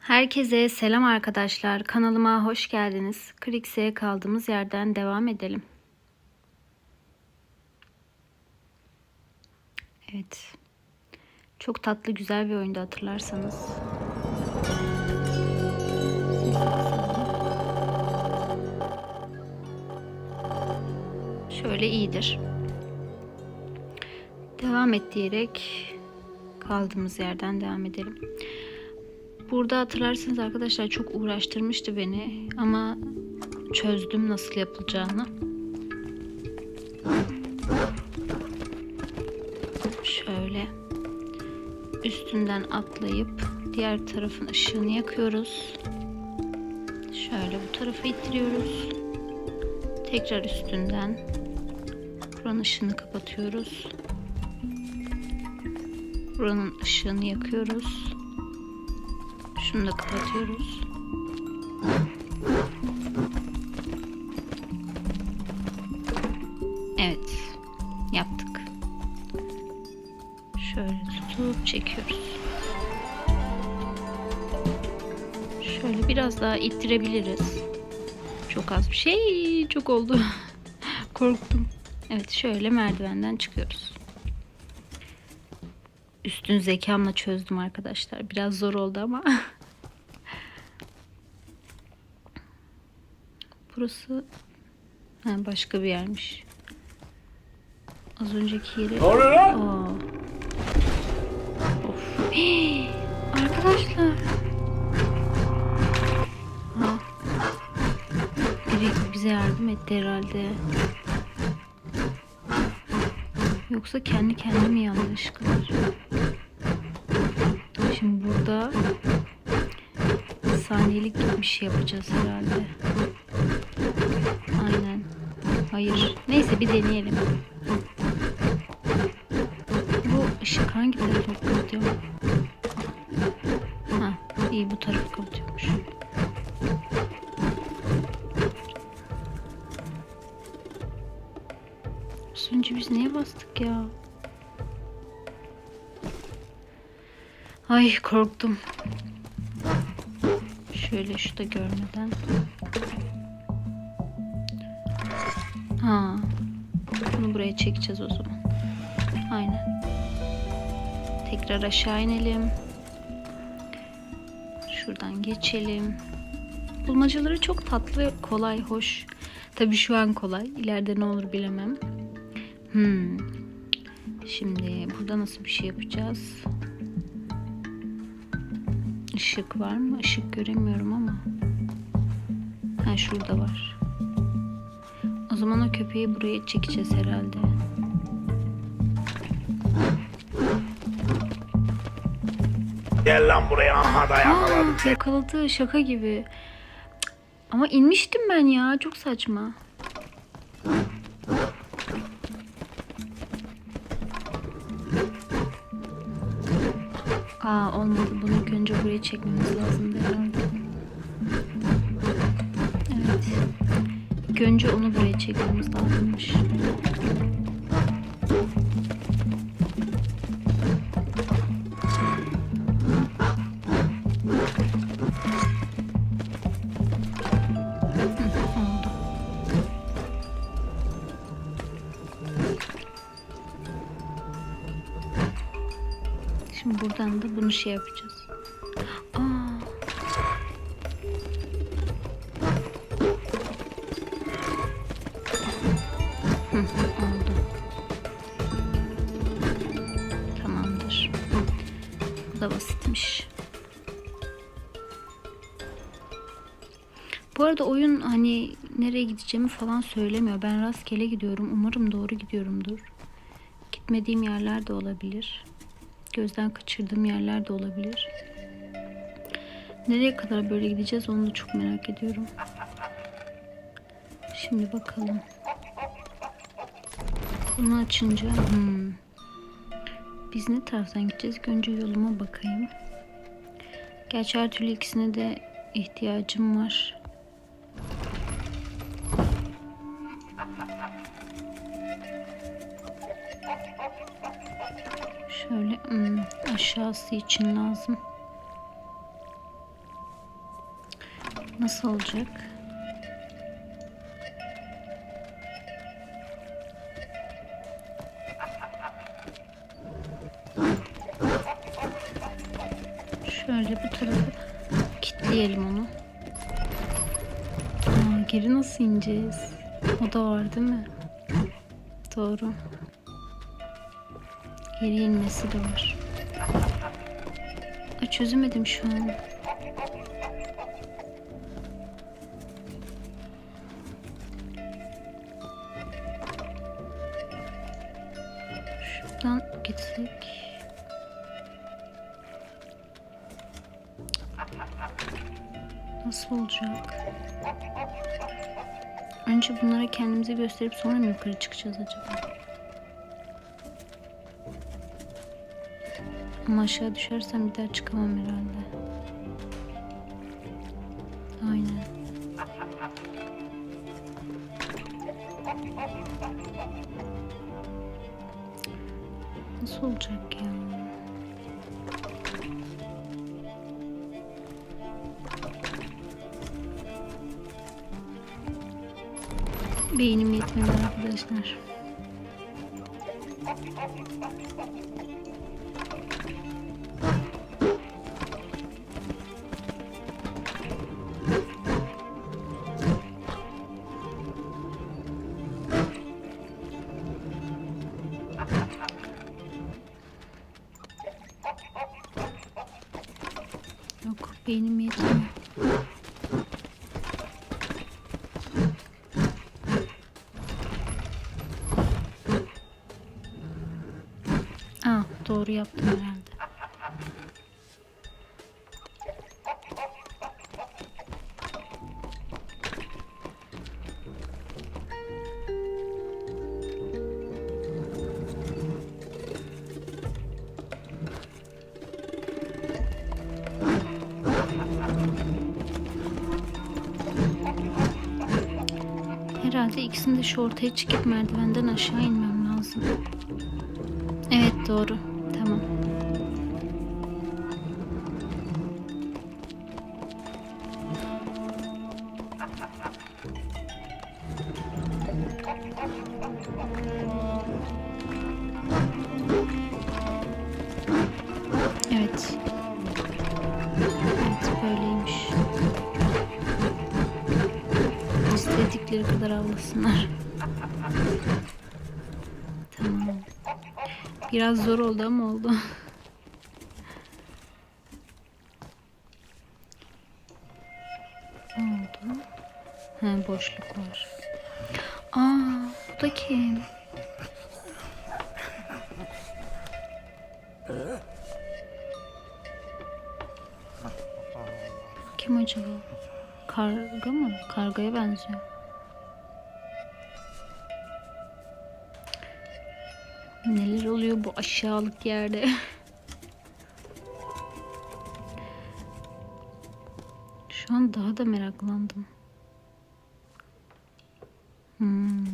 Herkese selam arkadaşlar. Kanalıma hoş geldiniz. Krix'e kaldığımız yerden devam edelim. Evet. Çok tatlı güzel bir oyundu hatırlarsanız. Şöyle iyidir. Devam et diyerek kaldığımız yerden devam edelim. Burada hatırlarsanız arkadaşlar çok uğraştırmıştı beni ama çözdüm nasıl yapılacağını. Şöyle üstünden atlayıp diğer tarafın ışığını yakıyoruz. Şöyle bu tarafa ittiriyoruz. Tekrar üstünden buranın ışığını kapatıyoruz. Buranın ışığını yakıyoruz. Şunu da kapatıyoruz. Evet. Yaptık. Şöyle tutup çekiyoruz. Şöyle biraz daha ittirebiliriz. Çok az bir şey. Çok oldu. Korktum. Evet şöyle merdivenden çıkıyoruz. Üstün zekamla çözdüm arkadaşlar. Biraz zor oldu ama. Burası ha, başka bir yermiş. Az önceki yeri. Ne oluyor lan? Of. Hii, arkadaşlar. Ha. Biri bize yardım etti herhalde. Yoksa kendi kendine mi yanlış kılar? Şimdi burada saniyelik bir şey yapacağız herhalde. Hayır. Neyse bir deneyelim. Bu ışık hangi tarafa kapatıyor? Ha, iyi bu tarafı kapatıyormuş. Az önce biz neye bastık ya? Ay korktum. Şöyle şu da görmeden. Ha. Bunu buraya çekeceğiz o zaman. Aynen. Tekrar aşağı inelim. Şuradan geçelim. Bulmacaları çok tatlı, kolay, hoş. Tabii şu an kolay. İleride ne olur bilemem. Hmm. Şimdi burada nasıl bir şey yapacağız? Işık var mı? Işık göremiyorum ama. Ha şurada var. Zaman o köpeği buraya çekeceğiz herhalde. Gel lan buraya aha da yakaladım. Aa, yakaladı şaka gibi. Cık, Ama inmiştim ben ya. Çok saçma. Aa olmadı. Bunu ilk önce buraya çekmemiz lazım herhalde. Önce onu buraya çekmemiz lazımmış. Şimdi buradan da bunu şey yapacağız. Arada oyun hani nereye gideceğimi falan söylemiyor. Ben rastgele gidiyorum. Umarım doğru gidiyorumdur. Gitmediğim yerler de olabilir. Gözden kaçırdığım yerler de olabilir. Nereye kadar böyle gideceğiz onu da çok merak ediyorum. Şimdi bakalım. Bunu açınca hmm. biz ne taraftan gideceğiz? Önce yoluma bakayım. Gerçi her türlü ikisine de ihtiyacım var. Şöyle hmm, aşağısı için lazım. Nasıl olacak? Şöyle bu tarafı kilitleyelim onu. Aa, geri nasıl ineceğiz? O da var değil mi? Doğru. Geri inmesi de var. Ay, çözemedim şu an. Şuradan gitsek. Nasıl olacak? Önce bunlara kendimizi gösterip sonra mı yukarı çıkacağız acaba? Ama aşağı düşersem bir daha çıkamam herhalde. Doğru yaptım herhalde. Herhalde ikisini de şu ortaya çıkıp merdivenden aşağı inmem lazım. Evet doğru. Evet böyleymiş. İstedikleri kadar avlasınlar. Tamam. Biraz zor oldu ama oldu. ne oldu? He boşluk var. Aa bu da kim? Kim acaba? Karga mı? Kargaya benziyor. Neler oluyor bu aşağılık yerde? Şu an daha da meraklandım. Hmm.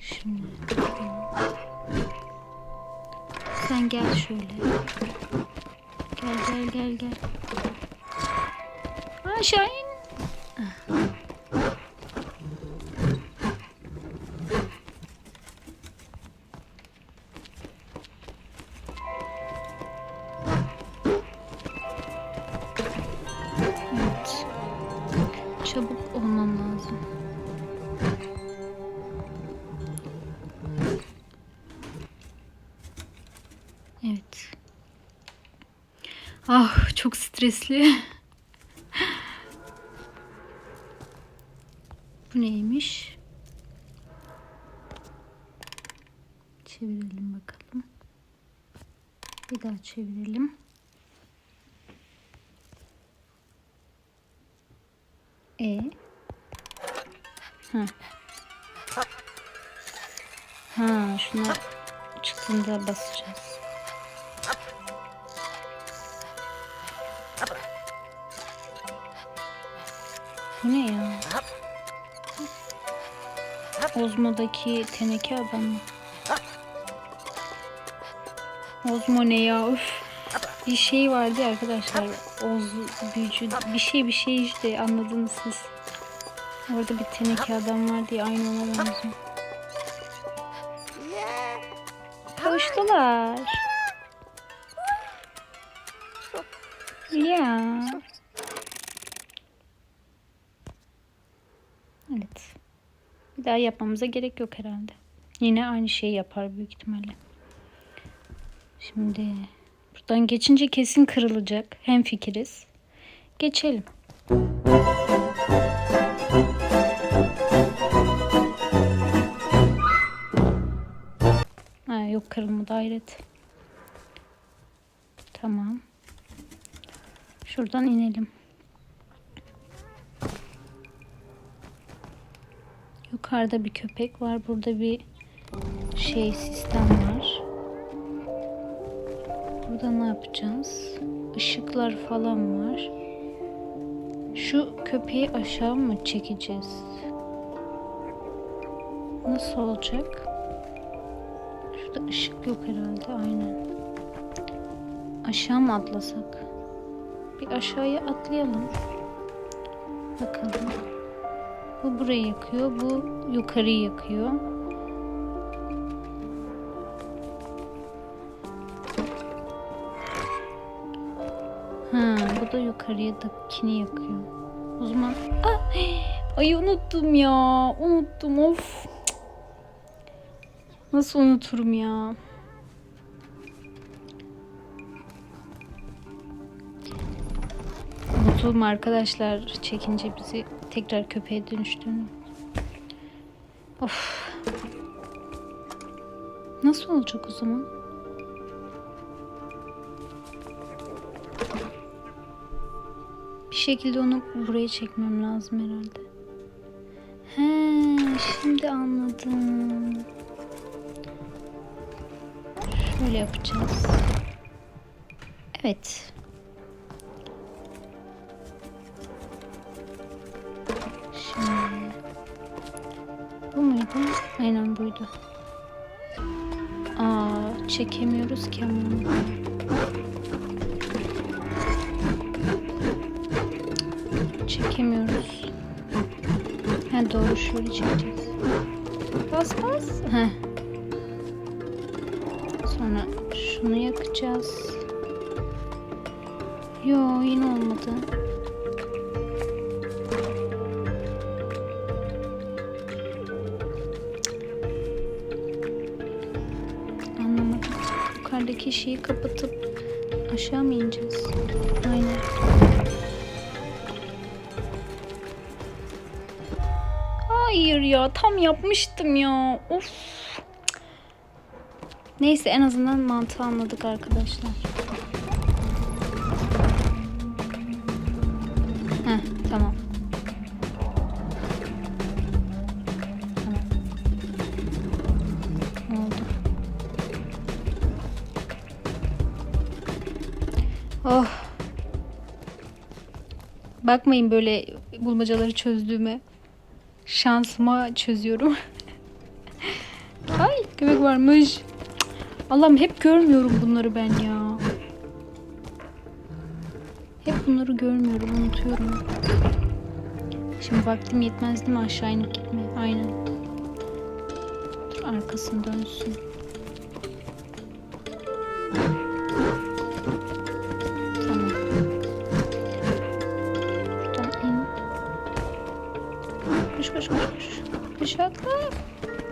Şimdi sen gel şöyle. Gel gel gel gel. Aşağı in. Evet. Çabuk çok stresli. Bu neymiş? Çevirelim bakalım. Bir daha çevirelim. E. Ha. Ha, şuna çıktığında basacağız. Bu ne ya? Ozmo'daki teneke adam mı? Ozmo ne ya? Üf. bir şey vardı ya arkadaşlar. Oz büyücü bir şey bir şey işte anladınız siz. Orada bir teneke adam var diye aynı ona benziyor. Kavuştular. Ya. Evet. Bir daha yapmamıza gerek yok herhalde. Yine aynı şeyi yapar büyük ihtimalle. Şimdi buradan geçince kesin kırılacak. Hem fikiriz. Geçelim. Ha, yok kırılmadı hayret. Tamam. Şuradan inelim. Yukarıda bir köpek var. Burada bir şey sistem var. Burada ne yapacağız? Işıklar falan var. Şu köpeği aşağı mı çekeceğiz? Nasıl olacak? Şurada ışık yok herhalde. Aynen. Aşağı mı atlasak? Bir aşağıya atlayalım. Bakalım. Bu burayı yakıyor. Bu yukarıyı yakıyor. Ha, bu da yukarıdakini yakıyor. O zaman ah, ay unuttum ya. Unuttum of. Nasıl unuturum ya? Unutulum arkadaşlar çekince bizi tekrar köpeğe dönüştüğünü. Of. Nasıl olacak o zaman? Bir şekilde onu buraya çekmem lazım herhalde. He, şimdi anladım. Şöyle yapacağız. Evet. Aynen buydu. Aa, çekemiyoruz ki ama. Çekemiyoruz. Ha doğru şöyle çekeceğiz. Bas bas. Heh. Yukarıdaki şeyi kapatıp aşağı mı ineceğiz? Aynen. Hayır ya tam yapmıştım ya. Of. Neyse en azından mantığı anladık arkadaşlar. Heh tamam. Bakmayın böyle bulmacaları çözdüğüme. Şansıma çözüyorum. Ay köpek varmış. Allah'ım hep görmüyorum bunları ben ya. Hep bunları görmüyorum, unutuyorum. Şimdi vaktim yetmez değil mi aşağı inip gitme? Aynen. Dur arkasını dönsün.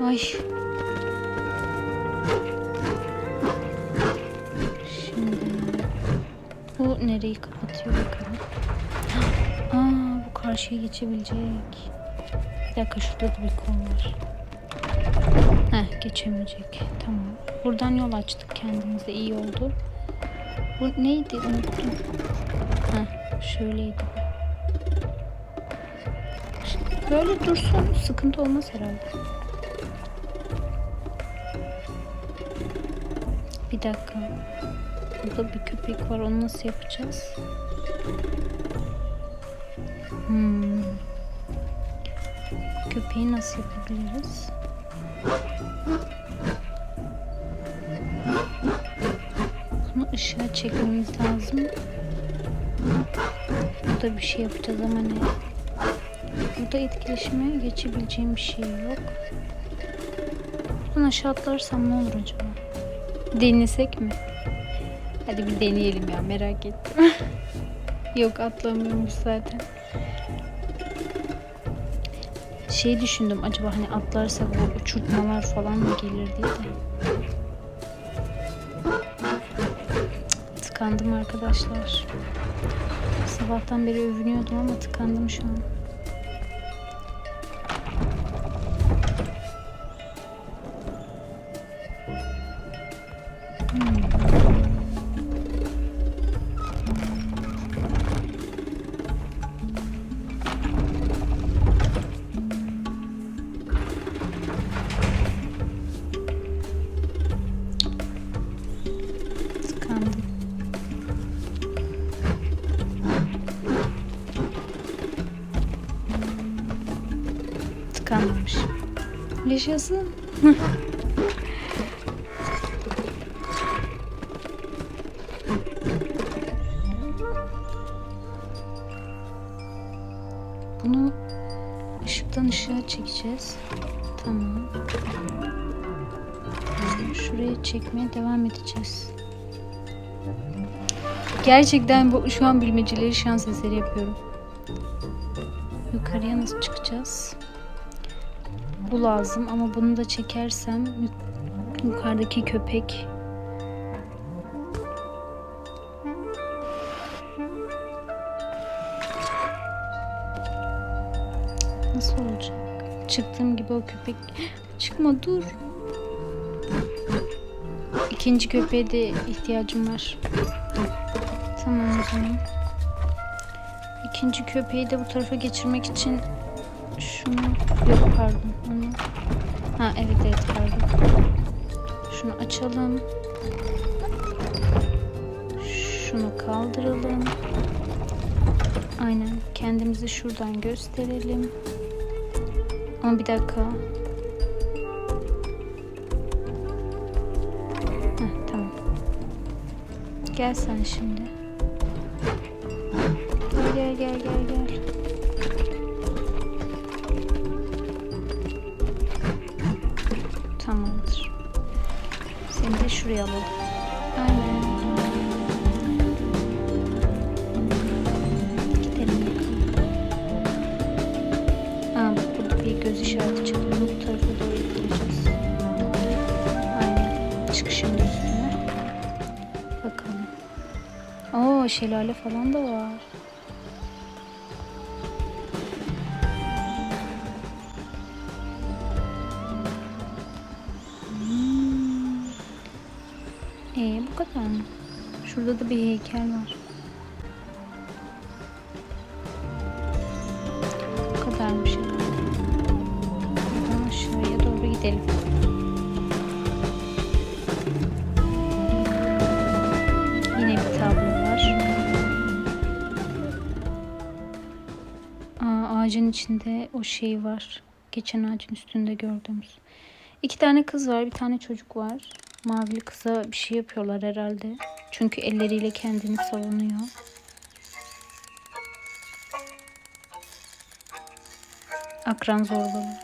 Ay. Şimdi bu nereyi kapatıyor bakalım. Aa bu karşıya geçebilecek. Bir dakika şurada da bir kol var. Heh geçemeyecek. Tamam. Buradan yol açtık kendimize iyi oldu. Bu neydi unuttum. Heh şöyleydi. Böyle dursun sıkıntı olmaz herhalde. Bir dakika. Burada bir köpek var. Onu nasıl yapacağız? Hmm. Köpeği nasıl yapabiliriz? Bunu aşağı çekmemiz lazım. Burada bir şey yapacağız ama ne? Burada etkileşime geçebileceğim bir şey yok. Buradan aşağı atlarsam ne olur acaba? Denesek mi? Hadi bir deneyelim ya merak ettim. yok atlamıyormuş zaten. Şey düşündüm acaba hani atlarsak bu uçurtmalar falan mı gelir diye de. Cık, Tıkandım arkadaşlar. Sabahtan beri övünüyordum ama tıkandım şu an. Yaşasın. Bunu ışıktan ışığa çekeceğiz. Tamam. Şuraya çekmeye devam edeceğiz. Gerçekten bu şu an bilmeceleri şans eseri yapıyorum. Yukarıya nasıl çıkacağız? Bu lazım ama bunu da çekersem yuk- yukarıdaki köpek nasıl olacak? Çıktığım gibi o köpek çıkma dur. İkinci köpeğe de ihtiyacım var. Tamam o zaman. İkinci köpeği de bu tarafa geçirmek için şunu yok pardon. Ha evet evet pardon. Şunu açalım. Şunu kaldıralım. Aynen kendimizi şuradan gösterelim. Ama bir dakika. Heh, tamam. Gel sen şimdi. Gel gel gel gel şuraya alalım. Aynen. Gidelim burada bir göz işareti çıktı. Bu tarafa doğru gideceğiz. Aynen. Çıkışın üstüne. Bakalım. Oo şelale falan da var. Ee bu kadar mı? Şurada da bir heykel var. Bu kadarmış herhalde. Buradan aşağıya doğru gidelim. Yine bir tablo var. Aa, ağacın içinde o şey var. Geçen ağacın üstünde gördüğümüz. İki tane kız var, bir tane çocuk var. Mavili kıza bir şey yapıyorlar herhalde. Çünkü elleriyle kendini savunuyor. Akran zorbalığı.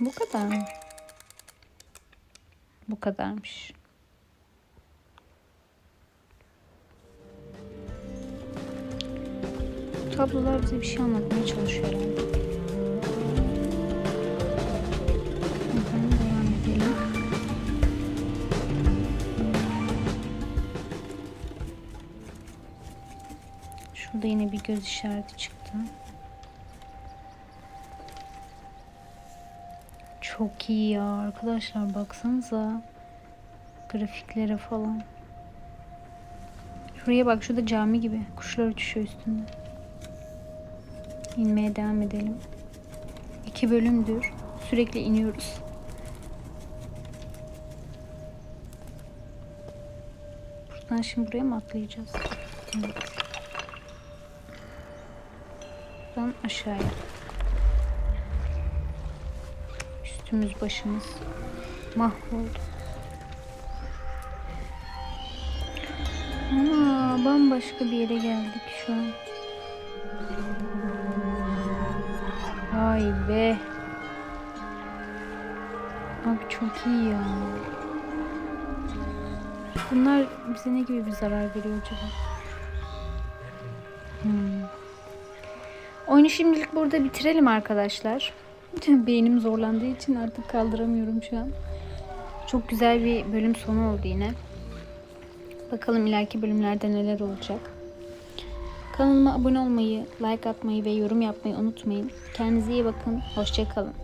Bu kadar mı? Bu kadarmış. Bu tablolar bize bir şey anlatmaya çalışıyor herhalde. Şurada yine bir göz işareti çıktı. Çok iyi ya arkadaşlar baksanıza. Grafiklere falan. Şuraya bak şurada cami gibi. Kuşlar uçuşuyor üstünde. İnmeye devam edelim. İki bölümdür. Sürekli iniyoruz. Buradan şimdi buraya mı atlayacağız? Evet. Buradan aşağıya. Üstümüz başımız mahvoldu. Aa, bambaşka bir yere geldik şu an. Vay be. Abi çok iyi ya. Bunlar bize ne gibi bir zarar veriyor acaba? Hmm. Oyunu şimdilik burada bitirelim arkadaşlar. Beynim zorlandığı için artık kaldıramıyorum şu an. Çok güzel bir bölüm sonu oldu yine. Bakalım ileriki bölümlerde neler olacak. Kanalıma abone olmayı, like atmayı ve yorum yapmayı unutmayın. Kendinize iyi bakın. Hoşçakalın.